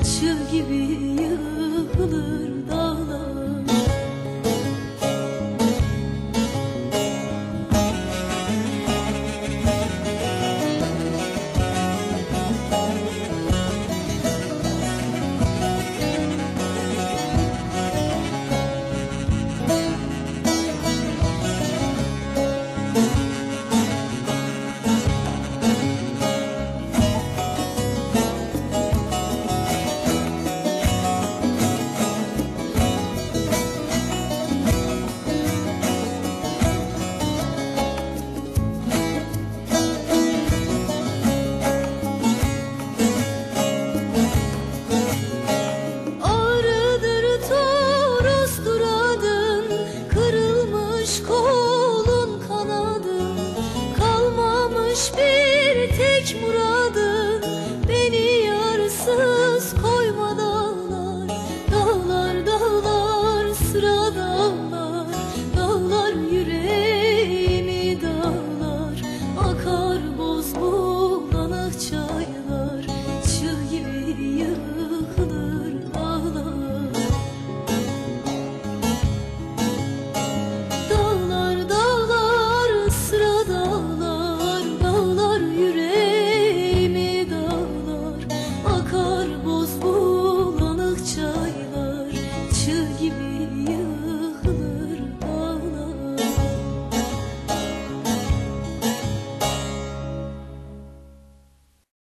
Yaşı gibi yığılır. kalmış bir tek murat.